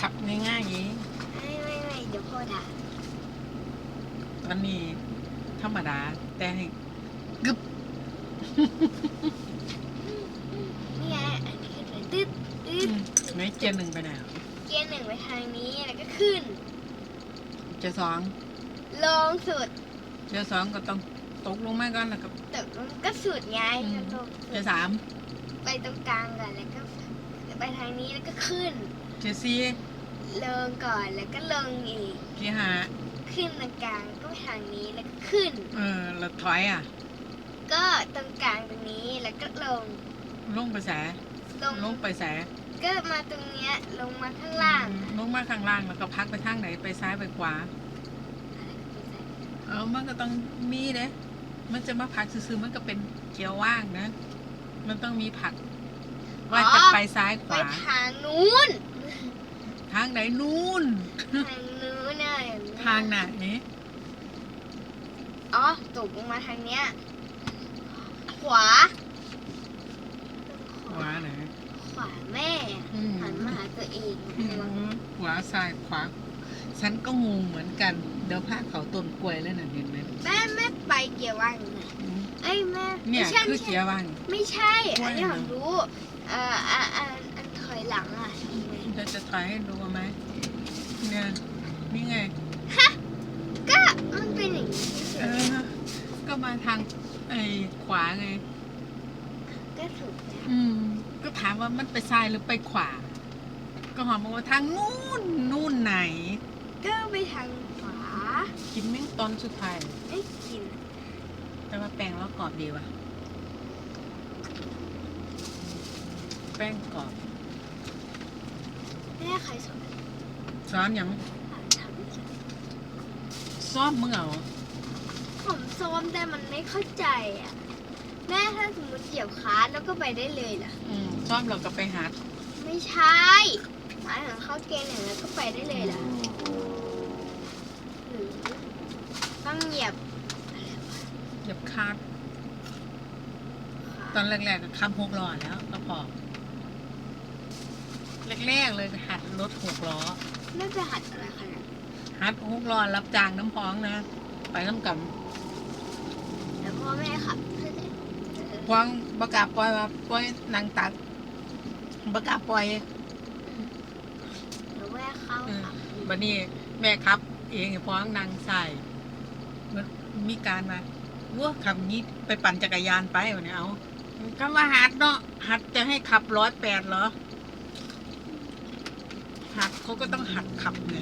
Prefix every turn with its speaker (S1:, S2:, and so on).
S1: ขับง่ายๆเอง
S2: ไม่ไม่ไม่เดี๋ยวพ่อด่า
S1: ตอนนี้ธรรมดา แต่ให้กึบ
S2: นี่ไงอันนี้ขึ้นไปตึ๊ดตึ๊ด
S1: ไหนเกียร์หนึ่งไปไหนอะ
S2: เกียร์หนึ่งไปทางนี้แล้วก็ขึ้น
S1: เกียร์สอง
S2: ลงสุด
S1: เกียร์สองก็ต้องตกลงมาก่อนแล้วก็
S2: แต่มันก็สุดไง
S1: อืม
S2: ก็ตรง
S1: เกียร์สาม
S2: ไปตรงกลางก่อนแล้วก็ไปทางนี้แล้วก็ขึ้น
S1: เกียร์สี่
S2: ลงก่อนแล้วก็ลงอีก
S1: เกียร์ห้า
S2: ขึ้นตรงกลางก็ไปทางนี้แล้วก็ขึ้น
S1: เออแล้วถอยอะ
S2: ก็ตรงกลางตรงนี้แล้วก็ลง
S1: ลงไปแส
S2: ลง
S1: ลงไปแส
S2: ก็มาตรงเนี้ยลงมาข้างล่าง
S1: ลงมาข้างล่างแล้วก็พักไปทางไหนไปซ้ายไปขวา เออมันก็ต้องมีเด้มันจะมาพักซื่อๆมันก็เป็นเกียร์ว่างนะ มันต้องมีผัก ว่าจะไปซ้ายข
S2: ไป
S1: วา
S2: ทางนู้น
S1: ทางไหนนู่น
S2: ทางนู้นน่ะเห็นไหม
S1: ทางไหน
S2: อ๋อตกลงมาทางเนี้ย ขวา
S1: ขวาไหน
S2: ขวาแม่
S1: อืม
S2: หันมาหาตัวเอง
S1: อืมขวาซ้ายขวาฉันก็งงเหมือนกัน เดี๋ยวพาเขาต้นกล้วยแล้วน่ะเห็นไหม
S2: แม่แม่ไปเกียร์ว่างยังไง
S1: อืม
S2: เอ้ยแม่
S1: เนี่ย
S2: ไม่ใช่
S1: คือ
S2: ไม่
S1: เกี
S2: ใช่
S1: ยร์ว่าง
S2: ไม่ใช่ อันนี้
S1: ว่า
S2: ผ
S1: ยังไง
S2: มรู้ เอ่ออะอันอันถอยหลังอะยัง ไง
S1: จะจะถอยให้ดูไหมเนี่ย นี่ไง
S2: ก็มันเป็นอย่างนี้
S1: เออ ก็มาทางไอ้ขวาไง
S2: ก็ถูกแล้ว
S1: อืม ก็ถามว่ามันไปซ้ายหรือไปขวา ก็หอมบอกว่าทางนู่นนู่นไหน
S2: ก็ไปทางขวา
S1: กินแม่งตอนสุดท้าย
S2: ไม่กิน
S1: แต่ว่าแป้งแล้วกรอบดีว่ะ แป้งกรอบ
S2: แม่ใครสอน
S1: ซ้อนยัง
S2: ทำไม่ใช่
S1: ซ้อมมึงเอา
S2: ผมซ้อมแต่มันไม่เข้าใจอะ แม่ถ้าสมมติเหยียบคาร์ทแล้วก็ไปได้เลยล่ะ
S1: อืมซ้อมเราก็ไปหา
S2: ไม่ใช่หมายถึงเข้าเกณฑ์อย่างนั้นก็ไปได้เลยล่ะหรือต้องเหยียบ
S1: เหยียบคาร์ดตอนแรกๆก็ขับหกล้อแล้วก็พอ แรกๆเลยก็หัดรถหกล้อ
S2: น่าจะหัดอะไรขนาดนั้น
S1: หัดหกล้อรับจ้างน้ำพองนะ ไปน้ำกับ
S2: แล้วพ่อแม่ขับ
S1: พองประกล้าศปล่อยว่าปล่อยนางตักประกล้าศปล่อย
S2: แล้วแม่เข้าขับ
S1: บัดนี้แม่ครับ เองไอ้พ้องนางใส่มันมีการมาว่าขับนี้ไปปั่นจักรยานไปวะเนี่ยเอาก็มาหัดเนาะหัดจะให้ขับร้อยแปดเหรอักเขาก็ต้องหัดขับไง